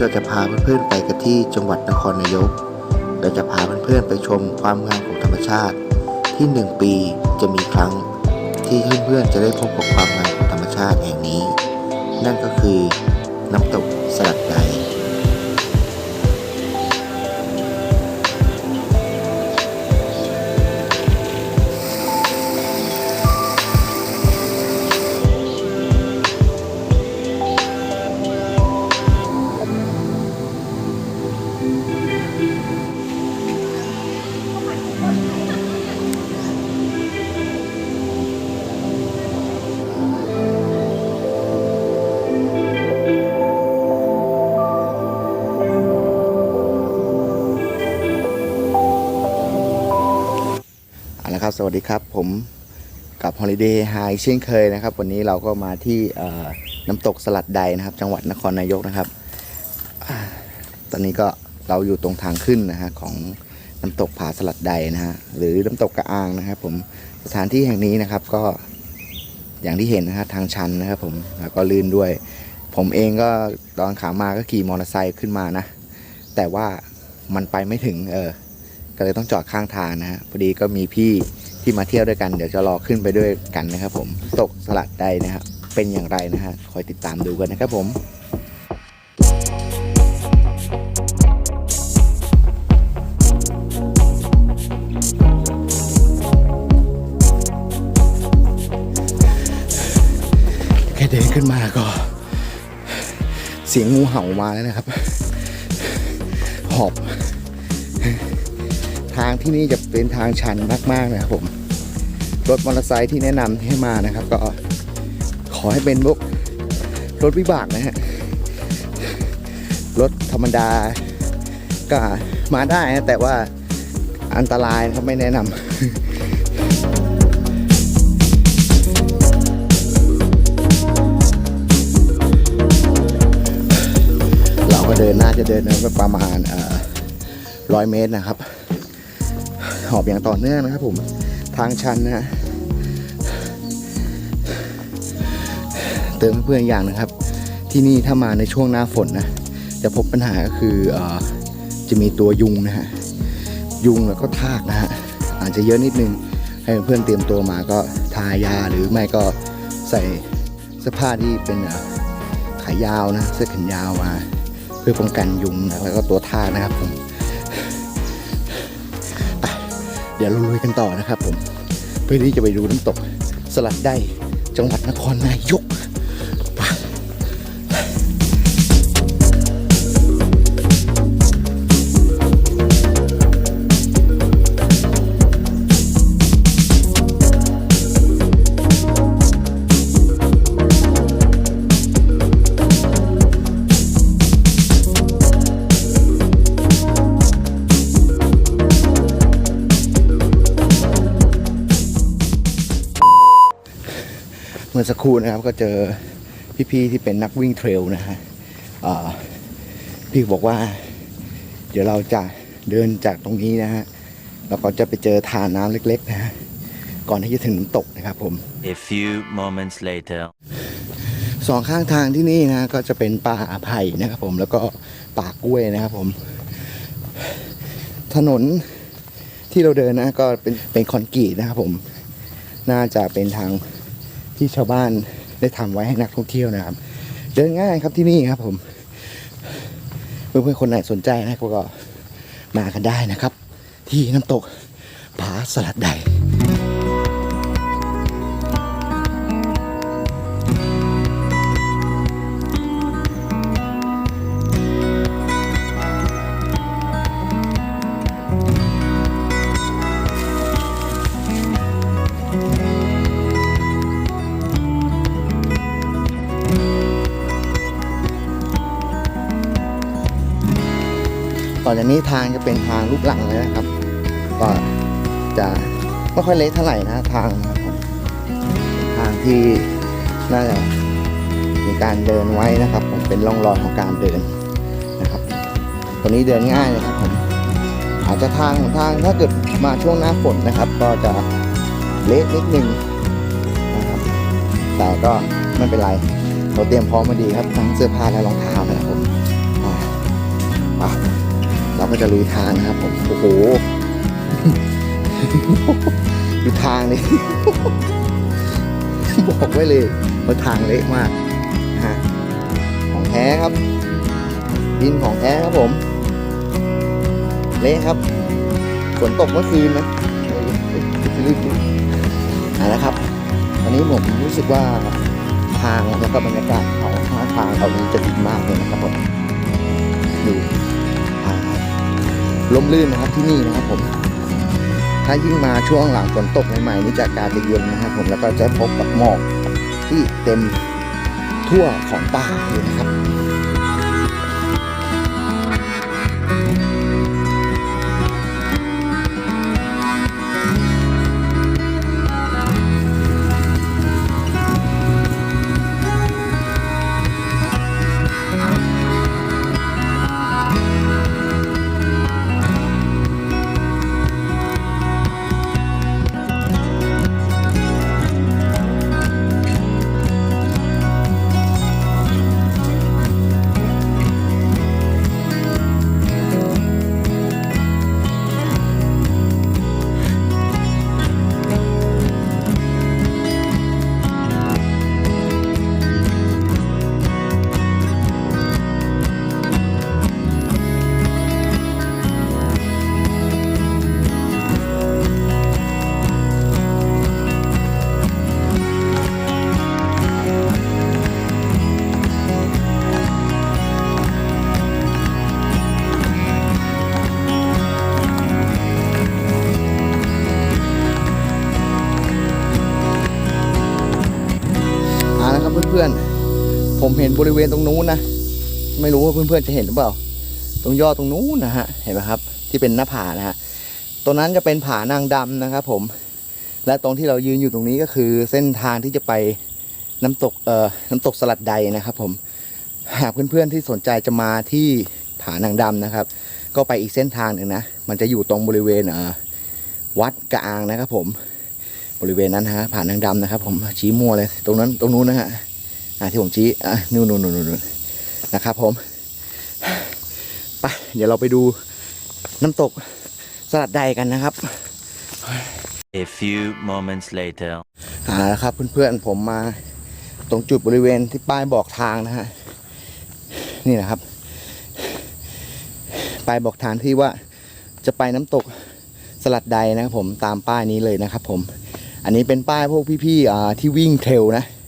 ้เราจะพาเพื่อนๆไปกันที่จังหวัดนครนายก เราจะพาเพื่อนๆไปชมความงามของธรรมชาติ ที่หนึ่งปีจะมีครั้ง ที่เพื่อนๆจะได้พบกับความงามของธรรมชาติแห่งนี้ นั่นก็คือน้ำตกสลัดใด สวัสดีครับ ผมกับ Holiday High เช่นเคยนะครับ วันนี้เราก็มาที่น้ำตกสลัดใดนะครับ จังหวัดนครนายกนะครับ ตอนนี้ก็เราอยู่ตรงทางขึ้นนะฮะของน้ำตกผาสลัดใดนะฮะหรือน้ำตกกระอางนะครับ ผมสถานที่แห่งนี้นะครับก็อย่างที่เห็นนะฮะทางชันนะครับ ผมแล้วก็ลื่นด้วย ผมเองก็ตอนขามาก็ขี่มอเตอร์ไซค์ขึ้นมานะ แต่ว่ามันไปไม่ถึงเออก็เลยต้องจอดข้างทางนะฮะพอดีก็มีพี่ ที่มาเที่ยวด้วยกันเดี๋ยวจะรอขึ้นไปด้วยกันนะครับ ผมตกสลัดใดนะฮะเป็นอย่างไรนะฮะคอยติดตามดูกันนะครับผมแค่เดินขึ้นมาก็ เสียงงูเห่ามาแล้วนะครับ หอบางที่นี่จะเป็นทางชันมากๆนะครับผมรถมอเตอร์ไซค์ที่แนะนำให้มานะครับ ก็ขอให้เป็นพวกรถวิบากนะฮะรถธรรมดาก็มาได้นะแต่ว่าอันตรายนะครับไม่แนะนำเราก็เดินน่าจะเดินไปประมาณร้อยเมตรนะครับ หอบอย่างต่อเนื่องนะครับผมทางชันนะฮะเติมให้เพื่อนอย่างนะครับ ที่นี่ถ้ามาในช่วงหน้าฝนนะจะพบปัญหาก็คืออจะมีตัวยุงนะฮะยุงแล้วก็ทากนะฮะอาจจะเยอะนิดนึงให้เพื่อนเตรียมตัวมาก็ทายาหรือไม่ก็ใส่เสื้อผ้าที่เป็นขายาวนะเสื้อแขนยาวมา เพื่อป้องกันยุงนะแล้วก็ตัวทากนะครับผม เดี๋ยวเราลุยกันต่อนะครับผม เพื่อที่จะไปดูน้ำตกสลัดได้จังหวัดนครนายก สักครู่นะครับก็เจอพี่ๆที่เป็นนักวิ่งเทรลนะฮะอ่าพี่บอกว่า เดี๋ยวเราจะเดินจากตรงนี้นะฮะแล้วก็จะไปเจอทานน้ำเล็กๆนะฮะก่อนที่จะถึงน้ำตกนะครับผม A few moments later. สองข้างทางที่นี่นะก็จะเป็นป่าไผ่นะครับผมแล้วก็ป่ากล้วยนะครับผม ถนนที่เราเดินนะก็เป็นเป็นคอนกรีตนะครับผม น่าจะเป็นทาง ที่ชาวบ้านได้ทำไว้ให้นักท่องเที่ยวนะครับ เดินง่ายครับที่นี่ครับ ผมเพื่อนๆคนไหนสนใจนะก็มากันได้นะครับ ที่น้ำตกผาสลัดใด อจากนี้ทางจะเป็นทางลูกหลังเลยนะครับ ก็จะไม่ค่อยเละเท่าไหร่นะทางนะครับทางที่น่าจะมีการเดินไว้นะครับ ผมเป็นร่องรอยของการเดินนะครับตัวนี้เดินง่ายเลยครับผมอาจจะทางของทางถ้าเกิดมาช่วงหน้าฝนนะครับ ก็จะเละนิดนึงนะครับ แต่ก็ไม่เป็นไรเราเตรียมพร้อมมาดีครับทั้งเสื้อผ้าและรองเท้านะครับผม ก็จะลุยทางนะครับผมโอ้โหดูทางนี่บอกไว้เลยว่าทางเละมากฮะของแท้ครับดินของแท้ครับผมเละครับฝนตกเมื่อคืนนะรีบๆเอาละครับตอนนี้ผมรู้สึกว่าทางแล้วก็บรรยากาศเขาทางเขานี้จะดีมากเลยนะครับผมดูทาง ลมลื่นนะครับที่นี่นะครับผม ถ้ายิ่งมาช่วงหลังฝนตกใหม่ๆนี่จะอากาศจะเย็นนะครับผมแล้วก็จะพบกับหมอกที่เต็มทั่วของป่าเลยนะครับ บริเวณตรงนู้นนะ ไม่รู้ว่าเพื่อนๆจะเห็นหรือเปล่า ตรงยอดตรงนู้นนะฮะ เห็นไหมครับ ที่เป็นหน้าผานะฮะตรงนั้นจะเป็นผานางดำนะครับผม และตรงที่เรายืนอยู่ตรงนี้ก็คือเส้นทางที่จะไปน้ำตก เอ่อ น้ำตกสลัดใดนะครับผม หากเพื่อนๆที่สนใจจะมาที่ผานางดำนะครับ ก็ไปอีกเส้นทางหนึ่งนะ มันจะอยู่ตรงบริเวณ เอ่อ วัดกะอางนะครับผม บริเวณนั้นฮะผานางดำนะครับ ผมชี้มั่วเลย ตรงนั้น ตรงนู้นนะฮะ ที่ผมชี้อะนู่นนู่นนู่นนู่นนะครับผมไปเดี๋ยวเราไปดูน้ำตกสลัดใดกันนะครับ A few moments later. อ่าแล้วครับเพื่อนๆผมมาตรงจุดบริเวณที่ป้ายบอกทางนะฮะนี่นะครับ ป้ายบอกทางที่ว่าจะไปน้ำตกสลัดใดนะครับผมตามป้ายนี้เลยนะครับผม อันนี้เป็นป้ายพวกพี่ๆอ่าที่วิ่งเทรลนะอ่า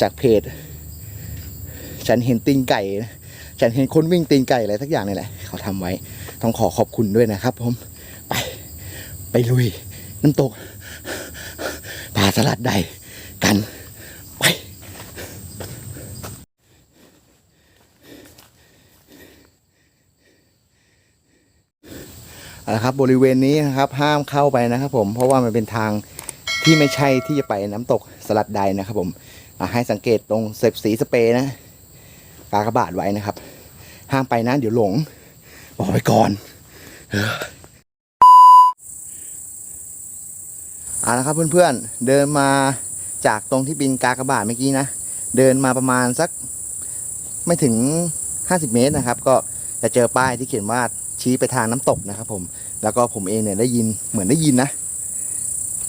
จากเพจ ฉันเห็นตีนไก่ฉันเห็นคนวิ่งตีนไก่อะไรสักอย่างนี่แหละเขาทำไว้ ต้องขอขอบคุณด้วยนะครับ ผมไป ไปลุย น้ำตกปลาสลัดใดกันไปเอาละครับบริเวณนี้นะครับห้ามเข้าไปนะครับ ผมเพราะว่ามันเป็นทางที่ไม่ใช่ที่จะไปน้ำตกสลัดใดนะครับผม ให้สังเกตตรงเสพสีสเปรย์นะกากระบาทไว้นะครับ ห้ามไปนะเดี๋ยวหลง บอกไว้ก่อนเอาละครับเพื่อนๆ เดินมาจากตรงที่บินกากระบาทเมื่อกี้นะ เดินมาประมาณสักไม่ถึง 50 เมตรนะครับ ก็จะเจอป้ายที่เขียนว่าชี้ไปทางน้ำตกนะครับผม แล้วก็ผมเองเนี่ยได้ยินเหมือนได้ยินนะ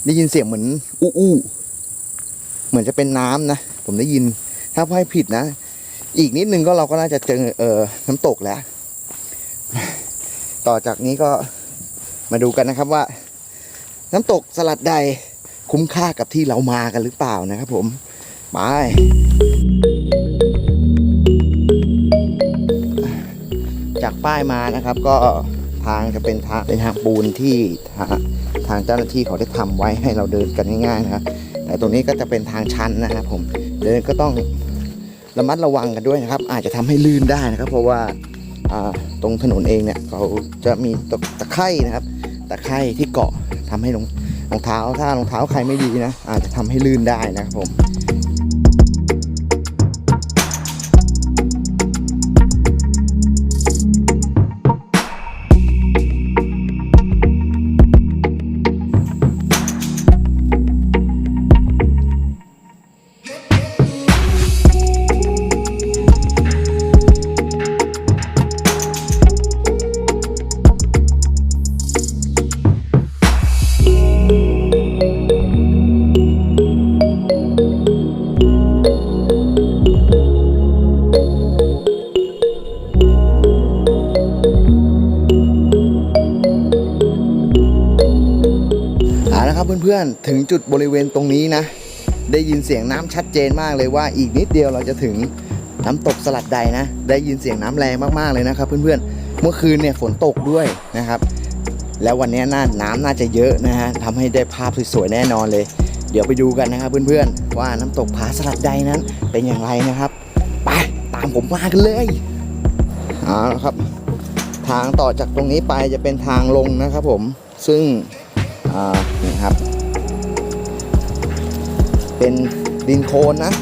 ได้ยินเสียงเหมือนอู้อู้ เหมือนจะเป็นน้ำนะ ผมได้ยิน ถ้าไม่ผิดนะ อีกนิดนึงก็เราก็น่าจะเจอเออน้ำตกแล้ว ต่อจากนี้ก็มาดูกันนะครับว่า น้ำตกสลัดใดคุ้มค่ากับที่เรามากันหรือเปล่านะครับผมไปจากป้ายมานะครับก็ทางจะเป็นทางเป็นทางปูนที่ทางทางเจ้าหน้าที่เขาได้ทำไว้ให้เราเดินกันง่ายๆนะครับ แต่ตรงนี้ก็จะเป็นทางชันนะครับผมเดินก็ต้องระมัดระวังกันด้วยนะครับ อาจจะทำให้ลื่นได้นะครับ เพราะว่าตรงถนนเองเนี่ยเขาจะมีตะตะไคร่นะครับ ตะไคร่ที่เกาะทำให้รองรองเท้าถ้ารองเท้าใครไม่ดีนะอาจจะทำให้ลื่นได้นะครับผม ถึงจุดบริเวณตรงนี้นะ ได้ยินเสียงน้ำชัดเจนมากเลยว่าอีกนิดเดียวเราจะถึงน้ำตกสลัดใดนะ ได้ยินเสียงน้ำแรงมากๆเลยนะครับ เพื่อนๆ เมื่อคืนเนี่ยฝนตกด้วยนะครับ แล้ววันนี้น่าน้ำน่าจะเยอะนะฮะทำให้ได้ภาพสวยๆแน่นอนเลย เดี๋ยวไปดูกันนะครับเพื่อนๆ ว่าน้ำตกผาสลัดใดนั้นเป็นอย่างไรนะครับ ไปตามผมมากันเลยเอาละครับ ทางต่อจากตรงนี้ไปจะเป็นทางลงนะครับผมซึ่งอ่านี่ครับ เป็นดินโคลนนะ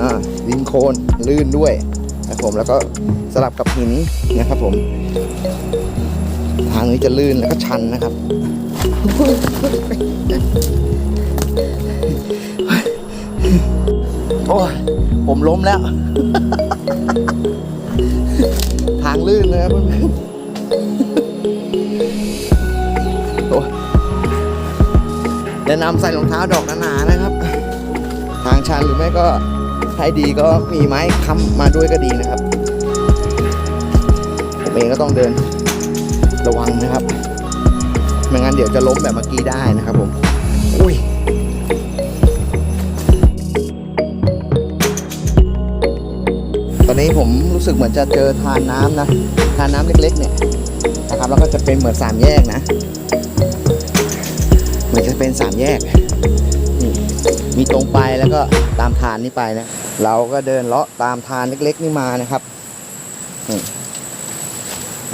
อ่าดินโคลนลื่นด้วยนะครับผมแล้วก็สลับกับหินนะครับผม ทางนี้จะลื่นแล้วก็ชันนะครับโอ้ยผมล้มแล้ว ทางลื่นเลยครับเพื่อนๆโอ้ยแนะนำใส่รองเท้าดอกหนาๆนะครับางชันหรือไม่ก็ให้ดีก็มีไม้ค้ำมาด้วยก็ดีนะครับผมเองก็ต้องเดินระวังนะครับไม่งั้นเดี๋ยวจะล้มแบบเมื่อกี้ได้นะครับผมอุ้ยตอนนี้ผมรู้สึกเหมือนจะเจอทานน้ำนะ ทานน้ำเล็กๆเนี่ยนะครับ แล้วก็จะเป็นเหมือนสามแยกนะ เหมือนจะเป็นสามแยก มีตรงไปแล้วก็ตามทานนี้ไปนะ เราก็เดินเลาะตามทานเล็กๆนี่มานะครับนี่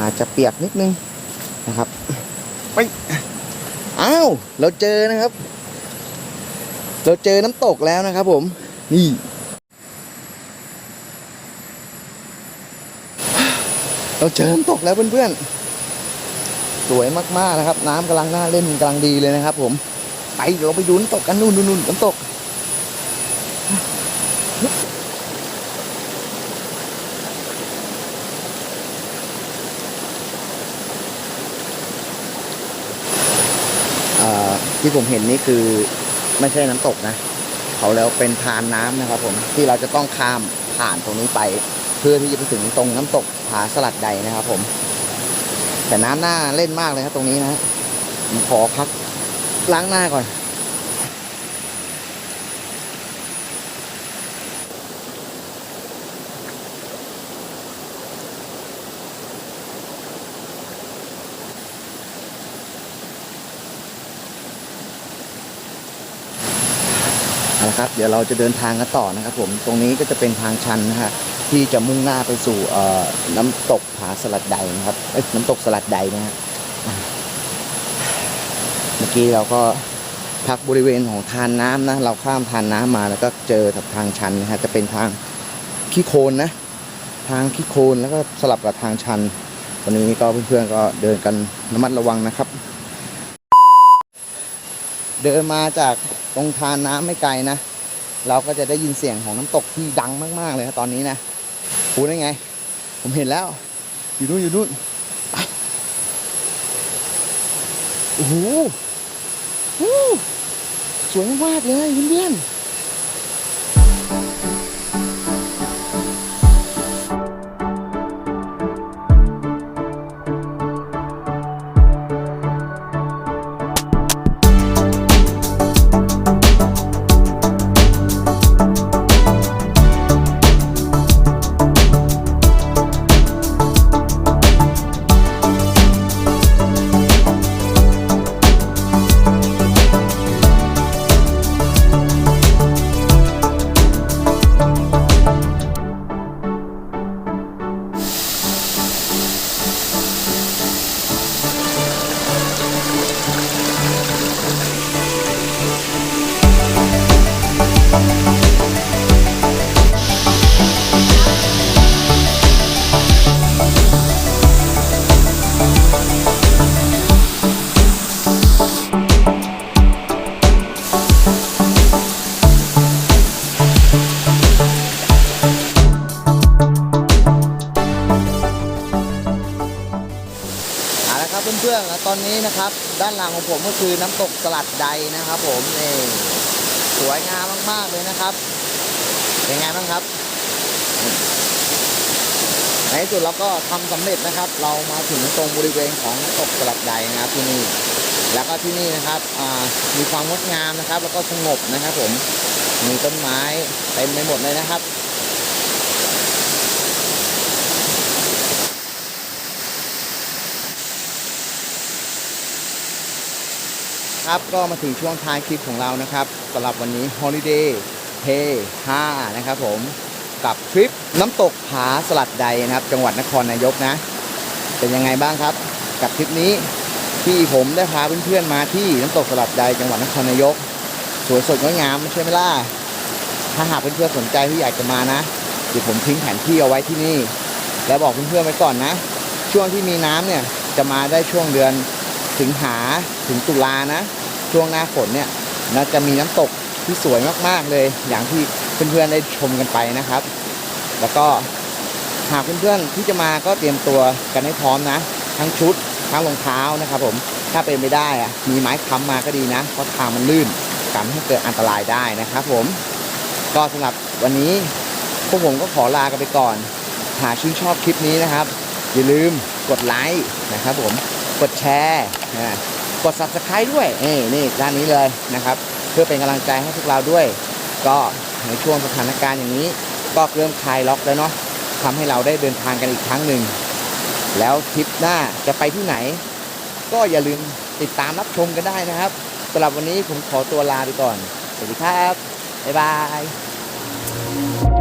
อาจจะเปียกนิดนึงนะครับไปอ้าวเราเจอนะครับ เราเจอน้ำตกแล้วนะครับ ผม นี่เราเจอน้ำตกแล้วเพื่อนๆ สวยมากๆนะครับ น้ำกำลังน่าเล่นกำลังดีเลยนะครับผม ไปเราไปดูน้ำตกกันนู่นนู่นน้ำตกที่ผมเห็นนี่คือไม่ใช่น้ำตกนะ เขาแล้วเป็นทานน้ำนะครับผมที่เราจะต้องข้ามผ่านตรงนี้ไป เพื่อที่จะไปถึงตรงน้ำตกผาสลัดใดนะครับผม แต่น้ำหน้าเล่นมากเลยครับตรงนี้นะผมขอพัก ล้างหน้าก่อนเอาละครับ เดี๋ยวเราจะเดินทางกันต่อนะครับผม ตรงนี้ก็จะเป็นทางชันนะฮะที่จะมุ่งหน้าไปสู่น้ำตกผาสลัดใดนะครับ เอ้ย น้ำตกสลัดใดนะฮะ กี้เราก็พักบริเวณของทานน้ำนะ เราข้ามทานน้ำมาแล้วก็เจอกับทางชันนะฮะจะเป็นทางขี้โคลนนะ ทางขี้โคลนแล้วก็สลับกับทางชันวันนี้ก็เพื่อนๆก็เดินกันระมัดระวังนะครับ เดินมาจากตรงทานน้ำไม่ไกลนะ เราก็จะได้ยินเสียงของน้ำตกที่ดังมากๆเลยนะตอนนี้นะรู้ได้ไง ผมเห็นแล้ว อยู่นู่นอยู่นู่นโอ้โห สวยมากเลยเพื่อนๆ เพื่อนๆแล้วตอนนี้นะครับ ด้านหลังของผมก็คือน้ำตกสลัดใดนะครับ ผมนี่สวยงามมากๆเลยนะครับเป็นไงบ้างครับในที่สุดเราก็ทำสำเร็จนะครับ เรามาถึงตรงบริเวณของน้ำตกสลัดใดนะครับที่นี่แล้วก็ที่นี่นะครับมีความงดงามนะครับ แล้วก็สงบนะครับ ผมมีต้นไม้เต็มไปหมดเลยนะครับ ครับก็มาถึงช่วงท้ายคลิปของเรานะครับสำหรับวันนี้ Holiday Pay 5นะครับผมกับทริปน้ำตกผาสลัดใดนะครับ จังหวัดนครนายกนะ เป็นยังไงบ้างครับ กับทริปนี้ที่ผมได้พาเพื่อนๆมาที่น้ำตกสลัดใดจังหวัดนครนายก สวยสดงดงามใช่ไหมล่ะถ้าหากเพื่อนๆสนใจที่อยากจะมานะเดี๋ยวผมทิ้งแผนที่เอาไว้ที่นี่ แล้วบอกเพื่อนๆไว้ก่อนนะ ช่วงที่มีน้ำเนี่ยจะมาได้ช่วงเดือน สิงหาถึงตุลานะ ช่วงหน้าฝนเนี่ยน่าจะมีน้ำตกที่สวยมากๆเลย อย่างที่เพื่อนๆได้ชมกันไปนะครับ แล้วก็หากเพื่อนๆที่จะมาก็เตรียมตัวกันให้พร้อมนะ ทั้งชุดทั้งรองเท้านะครับ ผมถ้าเป็นไม่ได้อะมีไม้ค้ำมาก็ดีนะ เพราะทางมันลื่นกันให้เกิดอันตรายได้นะครับ ผมก็สำหรับวันนี้พวกผมก็ขอลากันไปก่อน หากชื่นชอบคลิปนี้นะครับ อย่าลืมกดไลค์นะครับผม กดแชร์นะกด subscribe ด้วยนี่นี่ด้านนี้เลยนะครับ เพื่อเป็นกำลังใจให้พวกเราด้วย ก็ในช่วงสถานการณ์อย่างนี้ ก็เริ่มคลายล็อกแล้วเนาะทำให้เราได้เดินทางกันอีกครั้งหนึ่ง แล้วทริปหน้าจะไปที่ไหน ก็อย่าลืมติดตามรับชมกันได้นะครับสำหรับวันนี้ผมขอตัวลาไปก่อน สวัสดีครับ บ๊ายบาย